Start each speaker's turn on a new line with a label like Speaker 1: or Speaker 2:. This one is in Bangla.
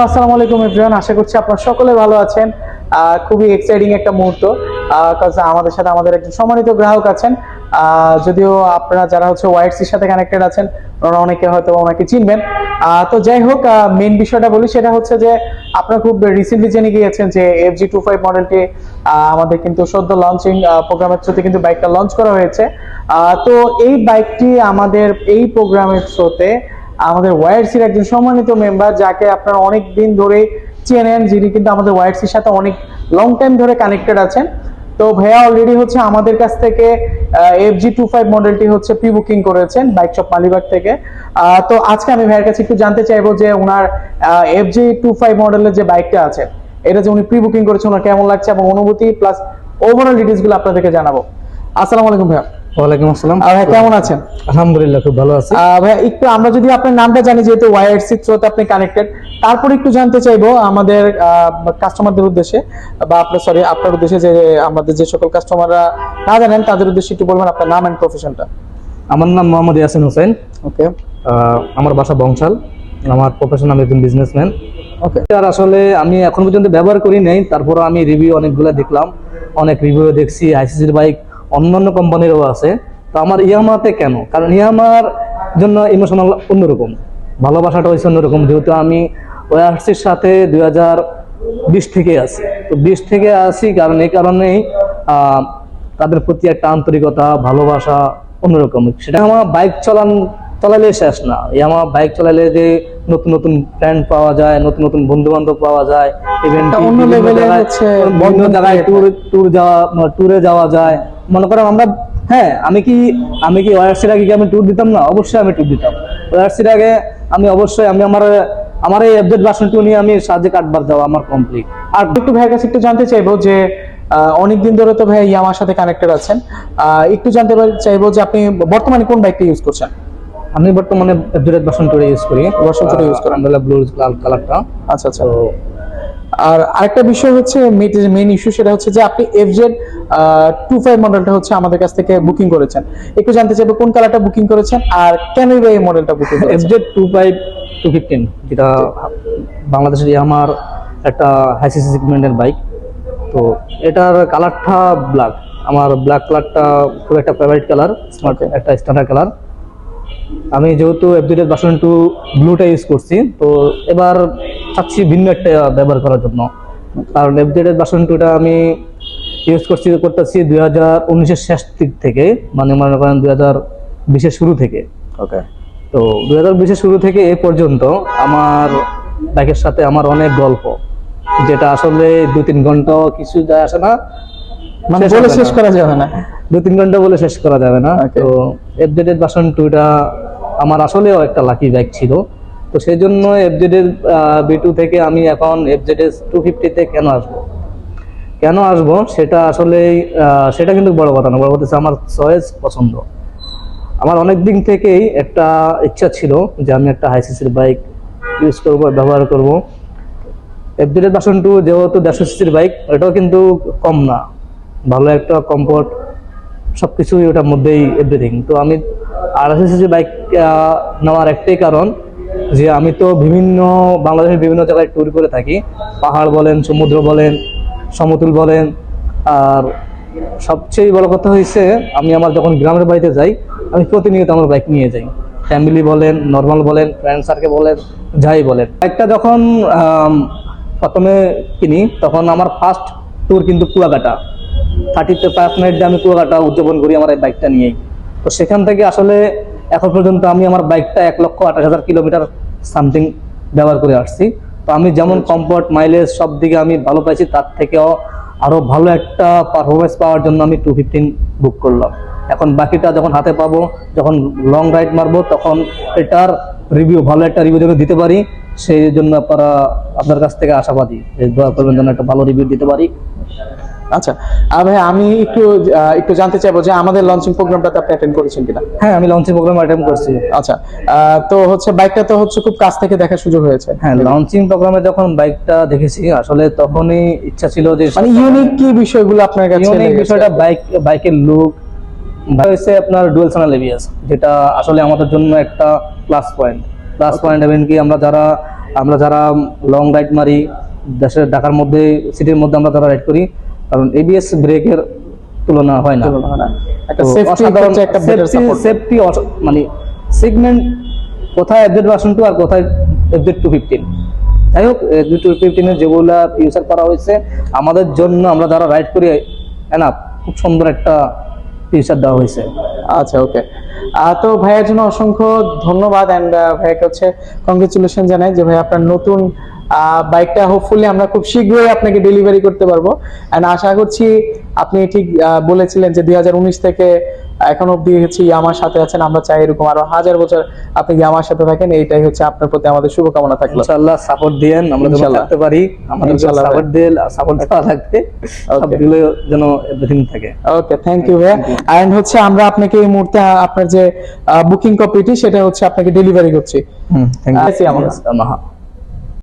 Speaker 1: আসসালামু আলাইকুম আশা করছি আপনারা সকলে ভালো আছেন। খুবই এক্সাইটিং একটা মুহূর্ত। আমাদের সাথে আমাদের একজন সম্মানিত গ্রাহক আছেন। যদিও আপনারা যারা হচ্ছে সাথে কানেক্টেড আছেন, ওনারা অনেকে হয়তো ওনাকে চিনবেন। তো যাই হোক মেন বিষয়টা বলি, সেটা হচ্ছে যে আপনারা খুব রিসেন্টলি জেনে গিয়েছেন যে এফ জি টু ফাইভ মডেলটি আমাদের কিন্তু সদ্য লঞ্চিং প্রোগ্রামের থ্রুতে কিন্তু বাইকটা লঞ্চ করা হয়েছে। তো এই বাইকটি আমাদের, এই প্রোগ্রামের থ্রুতে আমাদের ওয়াইআরসির একজন সম্মানিত মেম্বার যাকে আপনারা অনেক দিন ধরে চেনেন, যিনি কিন্তু আমাদের ওয়াইআরসির সাথে অনেক লং টাইম ধরে কানেক্টেড আছেন। তো ভাইয়া অলরেডি হচ্ছে আমাদের কাছ থেকে এফ জি টু ফাইভ মডেলটি হচ্ছে প্রি বুকিং করেছেন বাইক শপ মালিবাগ থেকে। তো আজকে আমি ভাইয়ের কাছে একটু জানতে চাইব যে ওনার এফ জি টু ফাইভ মডেলের যে বাইকটা আছে, এটা যে উনি প্রি বুকিং করেছেন, ওনার কেমন লাগছে এবং অনুভূতি প্লাস ওভারঅল ডিটেলসগুলো আপনাদেরকে জানাব। আসসালামু আলাইকুম ভাইয়া।
Speaker 2: ওয়ালাইকুম আসসালাম।
Speaker 1: আহ, ভাইয়া কেমন আছেন?
Speaker 2: আলহামদুলিল্লাহ খুব ভালো আছি।
Speaker 1: ভাইয়া একটু আমরা যদি আপনার নামটা জানি যেহেতু ওয়াইআরসি থ্রোতে আপনি কানেক্টেড তারপর একটু জানতে চাইব আমাদের কাস্টমারদের উদ্দেশ্যে বা আপনার সরি আপনার উদ্দেশ্যে যে আমাদের যে সকল কাস্টমাররা না জানেন তাদের উদ্দেশ্যে একটু বলবেন আপনার নাম এন্ড প্রফেশনটা
Speaker 2: আমার নাম মোহাম্মদ ইয়াসিন হোসেন।
Speaker 1: ওকে
Speaker 2: আমার বাসা বংশাল। আমার প্রফেশন আমি একজন বিজনেসম্যান
Speaker 1: ওকে
Speaker 2: আর আসলে আমি এখন পর্যন্ত ব্যবহার করি নাই তারপর আমি রিভিউ অনেকগুলো দেখলাম। অনেক রিভিউ দেখছি আইসিসির বাইক অন্যান্য কোম্পানিরও আছে। তো আমার ইয়ামাতে কেন? কারণ ইয়ামার জন্য ইমোশনাল অন্যরকম। ভালোবাসাটা হয়েছে অন্যরকম যেহেতু আমি ওয়ার্সির সাথে দুই হাজার বিশ থেকে আছি। তো বিশ থেকে আসি কারণ এই কারণেই তাদের প্রতি একটা আন্তরিকতা ভালোবাসা অন্যরকম। সেটা আমার বাইক চালান চালালে শেষ না। আমার বাইক চালালে যে নতুন নতুন ফ্রেন্ড পাওয়া যায় নতুন নতুন বন্ধু বান্ধব পাওয়া যায়
Speaker 1: ইভেন্ট অন্য হচ্ছে
Speaker 2: বিভিন্ন জায়গায় ট্যুর ট্যুর যাওয়া ট্যুরে যাওয়া যায়। মনে করেন আমরা হ্যাঁ আমি কি আমি কি ওয়ারসির আগে কি আমি ট্যুর দিতাম? না অবশ্যই আমি ট্যুর দিতাম। ওয়ারসির আগে আমি অবশ্যই আমি আমার আমার এই আপডেট ভার্সনটু নিয়ে আমি সাহায্যে কাটবার যাওয়া আমার কমপ্লিট
Speaker 1: আর একটু ভাইয়ের কাছে একটু জানতে চাইব যে অনেক দিন ধরে তো ভাই ইয়ামার সাথে কানেক্টেড আছেন। একটু জানতে চাইব যে আপনি বর্তমানে কোন বাইকটা ইউজ করছেন?
Speaker 2: আমি বর্তমানে আপডেট ইউজ করি।
Speaker 1: Use করেন।
Speaker 2: ব্লু লাল কালারটা
Speaker 1: আচ্ছা আচ্ছা। আর আরেকটা বিষয় হচ্ছে মেইন ইস্যু সেটা হচ্ছে যে আপনি এফজেড টু ফাইভ মডেলটা হচ্ছে আমাদের কাছ থেকে বুকিং করেছেন। একটু জানতে চাইব কোন কালারটা বুকিং করেছেন আর কেনই বা এই মডেলটা booking
Speaker 2: FZ two five two fifteen যেটা বাংলাদেশের আমার একটা হাইসিসি সেগমেন্টের বাইক তো এটার কালারটা ব্ল্যাক আমার ব্ল্যাক কালারটা খুব একটা ফেভারিট কালার স্মার্ট একটা স্ট্যান্ডার্ড কালার আমি যেহেতু এফ এফজেড ভার্সন টু ব্লুটা ইউজ করছি তো এবার চাচ্ছি ভিন্ন একটা ব্যবহার করার জন্য। কারণ এফজেড ভার্সন টুটা আমি ইউজ করছি করতেছি দুই হাজার উনিশের শেষ দিক থেকে মানে মনে করেন দুই হাজার বিশের শুরু থেকে।
Speaker 1: ওকে
Speaker 2: তো দুই হাজার বিশের শুরু থেকে এ পর্যন্ত আমার বাইকের সাথে আমার অনেক গল্প যেটা আসলে দু তিন ঘণ্টা কিছু যায় আসে না।
Speaker 1: মানে
Speaker 2: শেষ
Speaker 1: বলে শেষ করা যাবে না।
Speaker 2: দু তিন ঘণ্টা বলে শেষ করা যাবে না. তো এফজেডের বাসন টুটা আমার আসলেও একটা লাকি বাইক ছিল। তো সেই জন্য এফজেডের বি টু থেকে আমি এখন এফজেডের টু ফিফটিতে কেন আসব? কেন আসব? সেটা আসলে সেটা কিন্তু বড় কথা না বড় কথা আমার চয়েস পছন্দ। আমার অনেক দিন থেকেই একটা ইচ্ছা ছিল যে আমি একটা হাইসিসির বাইক ইউজ করব, ব্যবহার করব। এফজেডের বাসন টু যেহেতু দেড়শো সিসির বাইক এটাও কিন্তু কম না। ভালো একটা কমফোর্ট সব কিছুই ওটার মধ্যেই এভরিথিং তো আমি আড়াইশো সিসি বাইক নেওয়ার একটাই কারণ যে আমি তো বিভিন্ন বাংলাদেশের বিভিন্ন জায়গায় ট্যুর করে থাকি। পাহাড় বলেন, সমুদ্র বলেন, সমতুল বলেন, আর সবচেয়ে বড় কথা হয়েছে আমি আমার যখন গ্রামের বাড়িতে যাই, আমি প্রতিনিয়ত আমার বাইক নিয়ে যাই। ফ্যামিলি বলেন নর্মাল বলেন ফ্রেন্ড সার্কেল বলেন, যাই বলেন। বাইকটা যখন প্রথমে কিনি, তখন আমার ফার্স্ট ট্যুর কিন্তু কুয়াকাটা। থার্টিতে ফাইভ নাইট আমি কুয়াকাটা উদযাপন করি আমার এই বাইকটা নিয়েই। তো সেখান থেকে আসলে এখন পর্যন্ত আমি আমার বাইকটা এক লক্ষ আঠাশ হাজার কিলোমিটার সামথিং ব্যবহার করে আসছি। তো আমি যেমন কমফর্ট মাইলেজ সব দিকে আমি ভালো পাইছি তার থেকেও আরও ভালো একটা পারফরমেন্স পাওয়ার জন্য আমি টু ফিফটিন বুক করলাম। এখন বাকিটা যখন হাতে পাবো যখন লং রাইড মারবো তখন এটার রিভিউ ভালো একটা রিভিউ যেন দিতে পারি সেই জন্য আপনারা আপনার কাছ থেকে আশাবাদী। দোয়া করবেন যেন একটা ভালো রিভিউ দিতে পারি।
Speaker 1: আচ্ছা আর ভাই আমি একটু একটু জানতে চাইব যে আমাদের লঞ্চিং প্রোগ্রামটাতে আপনি অ্যাটেন্ড করেছেন কিনা?
Speaker 2: হ্যাঁ আমি লঞ্চিং প্রোগ্রাম অ্যাটেন্ড করছি।
Speaker 1: আচ্ছা তো হচ্ছে বাইকটা তো হচ্ছে খুব কাছ থেকে দেখার সুযোগ হয়েছে।
Speaker 2: হ্যাঁ লঞ্চিং প্রোগ্রামে যখন বাইকটা দেখেছি আসলে তখনই ইচ্ছা ছিল যে
Speaker 1: মানে ইউনিক কি বিষয়গুলো আপনার কাছে
Speaker 2: ইউনিক বিষয়টা বাইক বাইকের লুক হচ্ছে আপনার ডুয়েল চ্যানেল এবিএস যেটা আসলে আমাদের জন্য একটা প্লাস পয়েন্ট প্লাস পয়েন্ট এমন কি আমরা যারা আমরা যারা লং রাইড মারি দেশের ঢাকার মধ্যে সিটির মধ্যে আমরা যারা রাইড করি কারণ এবিএস ব্রেকের তুলনা হয় না।
Speaker 1: একটা সেফটি একটা বেটার সাপোর্ট
Speaker 2: safety মানে সেগমেন্ট কোথায় এফজেড ভার্সন টু আর কোথায় এফজেড টু ফিফটিন যাই হোক এফজেড টু ফিফটিনের যেগুলা ফিউচার করা হয়েছে আমাদের জন্য আমরা যারা রাইড করি না খুব সুন্দর একটা ফিউচার দেওয়া হয়েছে।
Speaker 1: আচ্ছা ওকে তো ভাইয়ের জন্য অসংখ্য ধন্যবাদ অ্যান্ড ভাইয়াকে হচ্ছে কংগ্রেচুলেশন জানাই যে ভাই আপনার নতুন বাইকটা হোপফুলি আমরা খুব শীঘ্রই আপনাকে ডেলিভারি করতে পারব। অ্যান্ড আশা করছি আপনি ঠিক বলেছিলেন যে দুই থেকে এখন অব্দি হচ্ছে ইয়ামার সাথে আছেন। আমরা চাই এরকম আরও হাজার বছর আপনি ইয়ামার সাথে থাকেন। এইটাই হচ্ছে আপনার প্রতি আমাদের শুভকামনা থাকল।
Speaker 2: ইনশাআল্লাহ সাপোর্ট দিয়েন। আমরা যেন। থাকতে পারি। আমাদের
Speaker 1: ইনশাআল্লাহ
Speaker 2: সাপোর্ট দিয়ে সাপোর্ট দেওয়া থাকবে সব দিলে যেন এভরিথিং থাকে।
Speaker 1: ওকে থ্যাংক ইউ ভাইয়া। অ্যান্ড হচ্ছে আমরা আপনাকে এই মুহূর্তে আপনার যে বুকিং কপিটি সেটা হচ্ছে আপনাকে ডেলিভারি করছি।
Speaker 2: হুম থ্যাংক
Speaker 1: আছি আমরা।
Speaker 2: ইউ